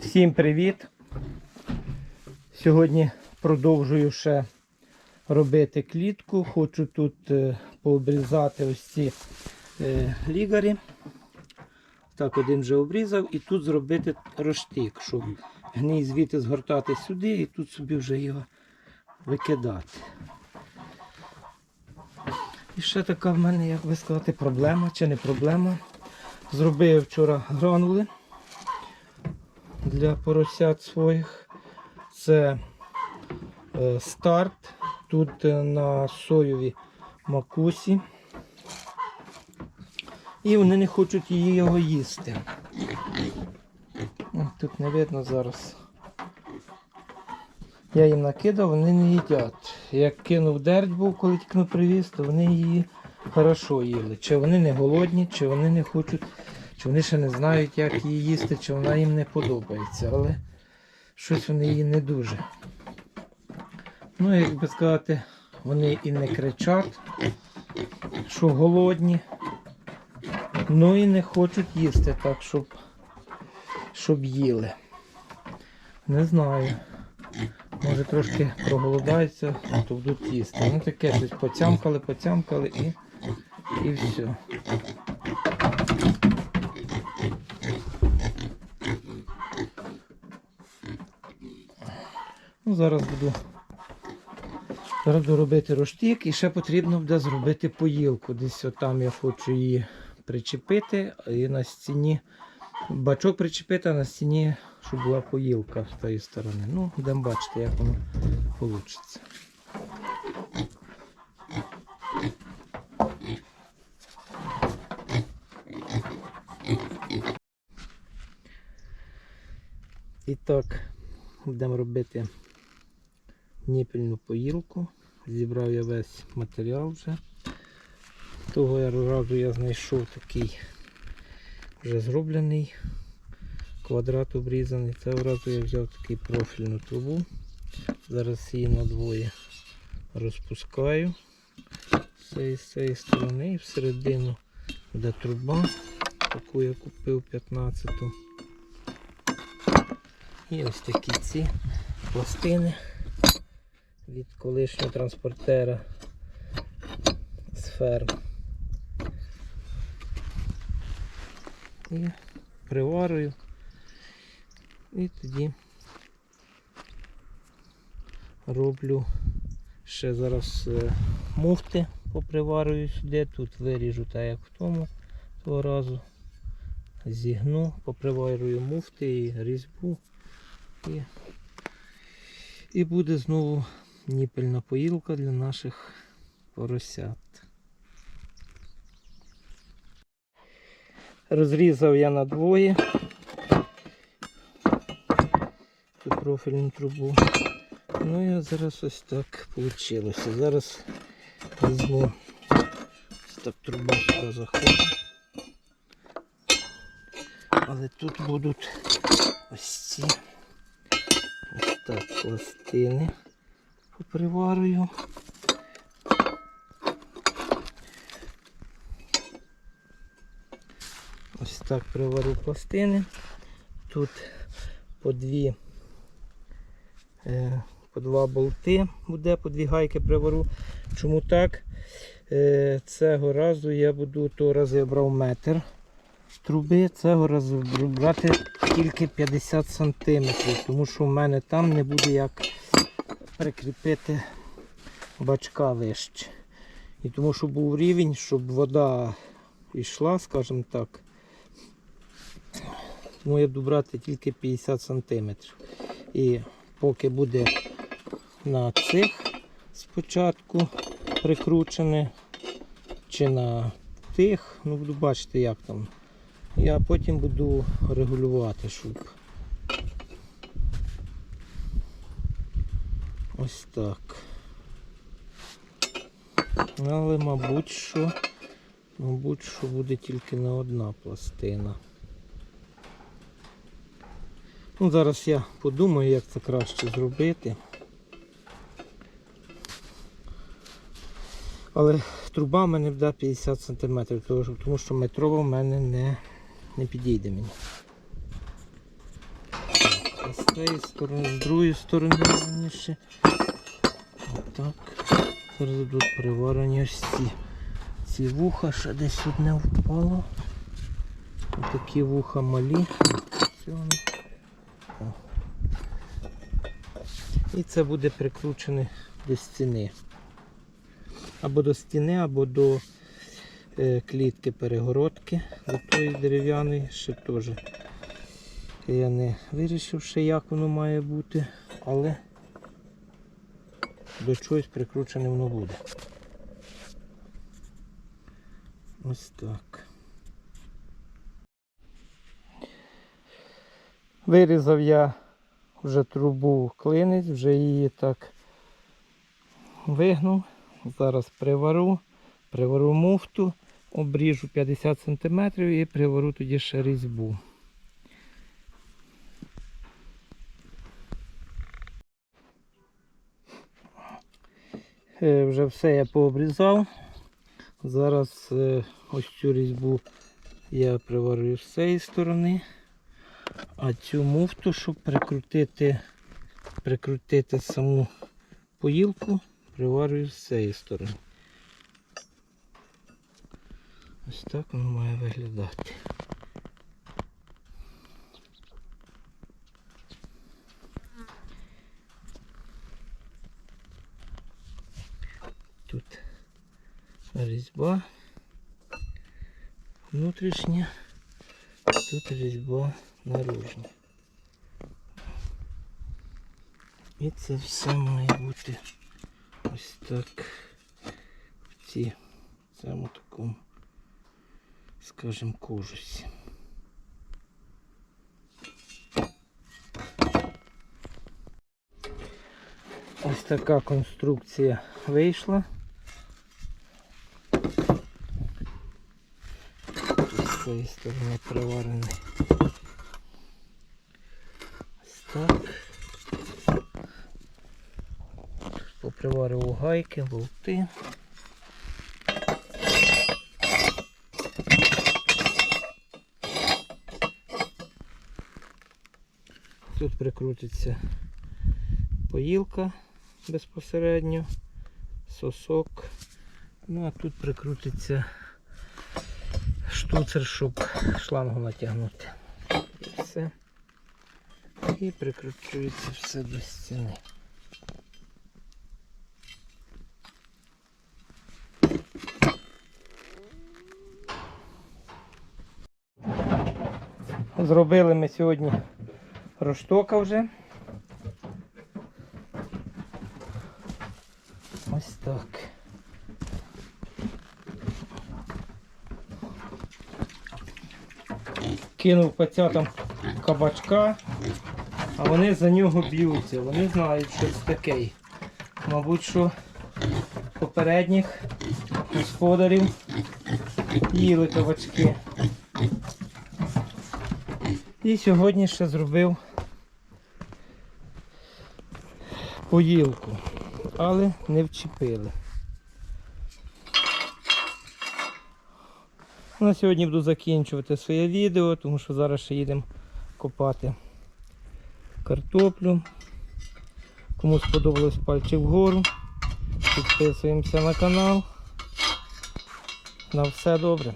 Всім привіт! Сьогодні продовжую ще робити клітку. Хочу тут е, пообрізати ось ці е, лігарі. Так, один вже обрізав і тут зробити роштик, щоб гній звідти згортати сюди і тут собі вже його викидати. І ще така в мене, як би сказати, проблема чи не проблема. Зробив вчора гранули для поросят своїх. Це е, старт. Тут е, на соєві макусі. І вони не хочуть її його їсти. Тут не видно зараз. Я їм накидав, вони не їдять. Як кинув дерть був, коли тільки привіз, то вони її хорошо їли. Чи вони не голодні, чи вони не хочуть, чи вони ще не знають, як її їсти, чи вона їм не подобається. Але щось вони її не дуже. Ну, як би сказати, вони і не кричать, що голодні. Ну і не хочуть їсти так, щоб, щоб їли. Не знаю. Може трошки проголодаються, то будуть їсти. Ну таке щось поцямкали, поцямкали і, і все. Ну, зараз буду. Зараз робити роштик і ще потрібно буде зробити поїлку. Десь отам я хочу її причепити і на стіні бачок причепити, а на стіні, щоб була поїлка з тої сторони. Ну, будемо бачити, як воно вийде. І так, будемо робити ніпельну поїлку. Зібрав я весь матеріал вже. Того разу я знайшов такий вже зроблений квадрат обрізаний. Цього разу я взяв такий профільну трубу. Зараз її надвоє розпускаю з цієї, з цієї сторони і всередину буде труба, таку я купив 15-ту. І ось такі ці пластини від колишнього транспортера з ферм. І приварую. І тоді роблю ще зараз е, муфти поприварую сюди, тут виріжу так як в тому того разу. Зігну, поприварую муфти і різьбу. І, і буде знову ніпельна поїлка для наших поросят. Розрізав я на двоє цю профільну трубу. Ну і зараз ось так вийшло. Зараз візьму ось так труба сюди заходить. Але тут будуть ось ці ось так пластини поприварую. Ось так приварю пластини. Тут по дві, е, по два болти буде, по дві гайки привару. Чому так? Е, цього разу я буду, того разу я брав метр труби, цього разу буду брати тільки 50 см, тому що в мене там не буде як прикріпити бачка вище. І тому що був рівень, щоб вода йшла, скажімо так. Тому я тільки 50 см. І поки буде на цих спочатку прикручене, чи на тих, ну буду бачити як там. Я потім буду регулювати, щоб ось так. Але мабуть, що мабуть, що буде тільки на одна пластина. Ну, зараз я подумаю, як це краще зробити. Але труба в мене буде 50 см, тому що метрова в мене не, не підійде мені. З цієї сторони, з другої сторони раніше. Отак. Зараз будуть приварені ось ці. Ці вуха ще десь одне впало. Отакі вуха малі. І це буде прикручене до стіни. Або до стіни, або до е, клітки перегородки, до тої дерев'яної ще теж. Я не вирішив ще, як воно має бути, але до чогось прикручене воно буде. Ось так. Вирізав я вже трубу клинець, вже її так вигнув. Зараз привару, привару муфту, обріжу 50 см і привару тоді ще різьбу. Вже все я пообрізав. Зараз е, ось цю різьбу я приварю з цієї сторони. А цю муфту, щоб прикрутити, прикрутити саму поїлку, приварюю з цієї сторони. Ось так воно має виглядати. різьба внутрішня, тут різьба наружна. І це все має бути ось так в ці, в цьому такому, скажімо, кожусі. Ось така конструкція вийшла. Цієї сторони приварений. Ось так. Поприварив гайки, болти. Тут прикрутиться поїлка безпосередньо, сосок. Ну а тут прикрутиться штуцер, щоб шлангу натягнути. І все. І прикручується все до стіни. Зробили ми сьогодні роштока вже. Ось так. Кинув пацятам кабачка, а вони за нього б'ються. Вони знають, що це таке. Мабуть, що попередніх господарів їли кабачки. І сьогодні ще зробив поїлку, але не вчепили. На сьогодні буду закінчувати своє відео, тому що зараз ще їдемо копати картоплю. Кому сподобалось пальчик вгору. Підписуємося на канал. На все добре.